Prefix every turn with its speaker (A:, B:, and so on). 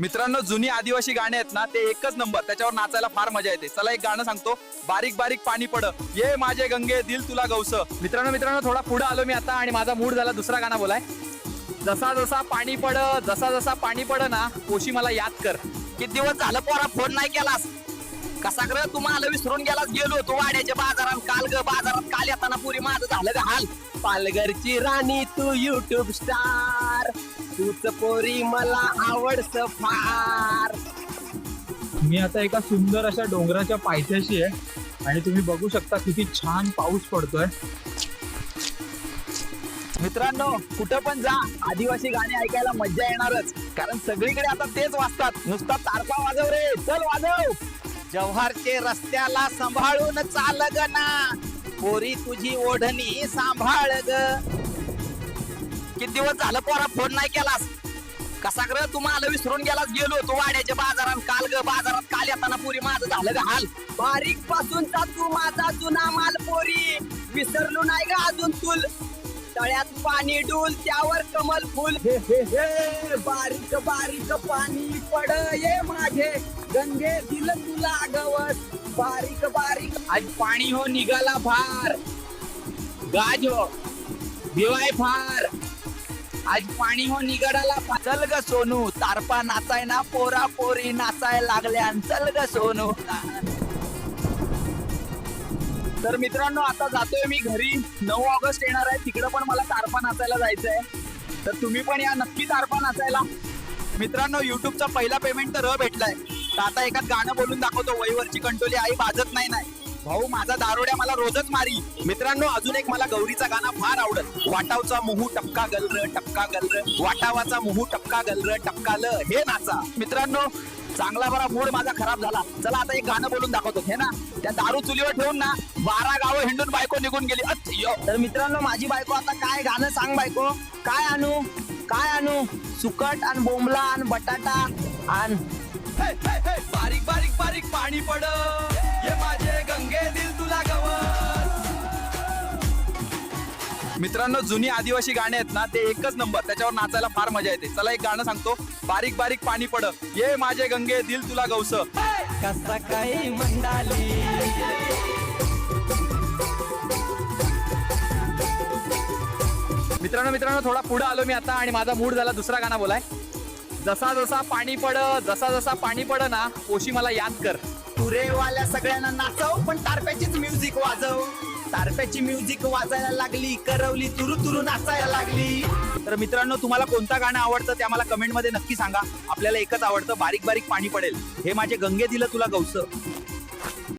A: मित्रांनो जुनी आदिवासी गाणे आहेत ना ते एकच नंबर त्याच्यावर नाचायला फार मजा येते. चला एक गाणं सांगतो. बारीक बारीक पाणी पड. ये माझे गंगे दिल तुला गौस. मित्रांनो मित्रांनो थोडा पुढे आलो मी आता आणि माझा मूड झाला दुसरा गाणं बोलाय. जसा जसा पाणी पड जसा जसा पाणी पड ना कोशी मला याद कर.
B: किती दिवस झालं पोरा फोन नाही केलास? कसा कर तू आलं विसरून गेलास गेलो तू वाड्याच्या बाजारात. काल ग बाजारात काल येताना पुरी माझं झालं ग हाल. पालघरची राणी तू युट्यूब स्टार तूच पोरी मला आवडस फार.
C: मी आता एका सुंदर अशा डोंगराच्या पायथ्याशी आहे आणि तुम्ही बघू शकता किती छान पाऊस पडतोय.
B: मित्रांनो कुठं पण जा आदिवासी गाणी ऐकायला मज्जा येणारच. कारण सगळीकडे आता तेच वाजतात. नुसता तारपा वाजव रे. चल वाजव. जव्हारचे रस्त्याला सांभाळून चाल ग ना. पोरी तुझी ओढणी सांभाळ ग. किती दिवस झालं पोरा फोन नाही केलास? कसा कर तू मला विसरून गेलास गेलो तू वाड्याच्या बाजारात. काल ग बाजारात काल येताना पुरी माझं झालं ग हाल. बारीक पासूनचा तू माझा जुना माल पोरी. विसरलो नाही ग अजून तुल. तळ्यात पाणी डुल त्यावर कमल फुल. हे हे हे बारीक बारीक पाणी पड ये माझे गंगे दिल तुला गवस. बारीक बारीक. आज पाणी हो निघाला फार गाज हो दिवाय फार. आज पाणी हो निगडाला चल ग सोनू तारपा नाचाय ना पोरा पोरी नाचाय लागल्या चल ग सोनू. तर मित्रांनो आता जातोय मी घरी. नऊ ऑगस्ट येणार आहे तिकडं पण मला तारपा नाचायला जायचंय. तर तुम्ही पण या नक्की तारपा नाचायला. मित्रांनो युट्यूबचा पहिला पेमेंट तर भेटलाय. तर आता एकाच गाणं बोलून दाखवतो. वहीवरची कंटोली आई वाजत नाही नाही. भाऊ माझा दारोड्या मला रोजच मारी. मित्रांनो अजून एक मला गौरीचा गाणं फार आवडत वाटावचा मुहू टपका गलर टपका गलर वाटावाचा मुहू टपका गलर टपकाल हे नाचा. मित्रांनो चांगला बरा मूड माझा खराब झाला. चला आता एक गाणं बोलून दाखवतो. हे ना त्या दारू चुलीवर ठेवून ना बारा गावं हिंडून बायको निघून गेली. तर मित्रांनो माझी बायको आता काय गाणं सांग बायको? काय आणू? काय आणू? सुकट आणि बोंबला आणि बटाटा आणि
A: बारीक बारीक बारीक पाणी पड ये माझे गंगे दिल तुला गवस. मित्रांनो जुनी आदिवासी गाणी आहेत ना ते एकच नंबर त्याच्यावर नाचायला फार मजा येते. चला एक गाणं सांगतो. बारीक बारीक पाणी पड ये माझे गंगे दिल तुला गौस
B: कसा काही मंडाली.
A: मित्रांनो मित्रांनो थोडा पुढे आलो मी आता आणि माझा मूड झाला दुसरा गाणं बोलाय. जसा जसा पाणी पड जसा जसा पाणी पड ना कोशी मला याद कर.
B: तुरेवाल्या सगळ्यांना नाचव पण तारप्याचीच म्युझिक वाजव. तारप्याची म्युझिक वाजायला लागली करवली तुरु तुरु नाचायला लागली.
A: तर मित्रांनो तुम्हाला कोणतं गाणं आवडतं ते आम्हाला कमेंटमध्ये नक्की सांगा. आपल्याला एकच आवडतं बारीक बारीक पाणी पडेल. हे माझे गंगे दिलं तुला गौस.